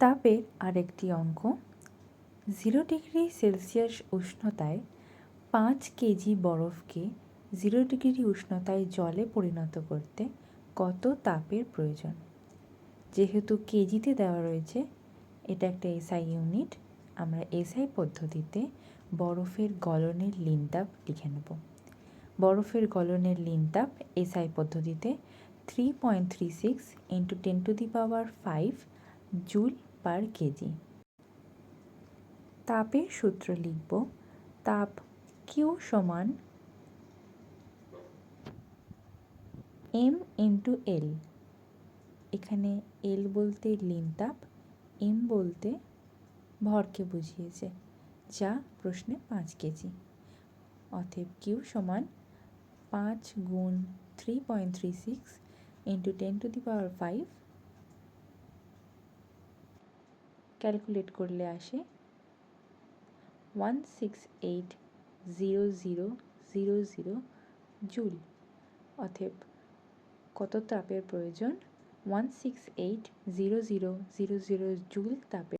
তাপের আরেকটি অঙ্ক। জিরো ডিগ্রি সেলসিয়াস উষ্ণতায় পাঁচ কেজি বরফকে জিরো ডিগ্রি উষ্ণতায় জলে পরিণত করতে কত তাপের প্রয়োজন? যেহেতু কেজিতে দেওয়া রয়েছে, এটা একটা এসআই ইউনিট আমরা এসআই পদ্ধতিতে বরফের গলনের লিন তাপ লিখে নেব। বরফের গলনের লিন তাপ এসআই পদ্ধতিতে three point three six into ten to the power five joule per kg তাপের সূত্র লিখব, তাপ কিউ সমান এম ইন্টু এল এখানে এল বলতে লিন তাপ এম বলতে ভরকে বুঝিয়েছে, যা প্রশ্নে পাঁচ কেজি। অতএব কিউ সমান পাঁচ গুণ three point three six into ten to the power five calculate করলে আসে one six eight zero zero zero zero joule অতএব কত তাপের প্রয়োজন? One six eight zero zero zero zero joule তাপের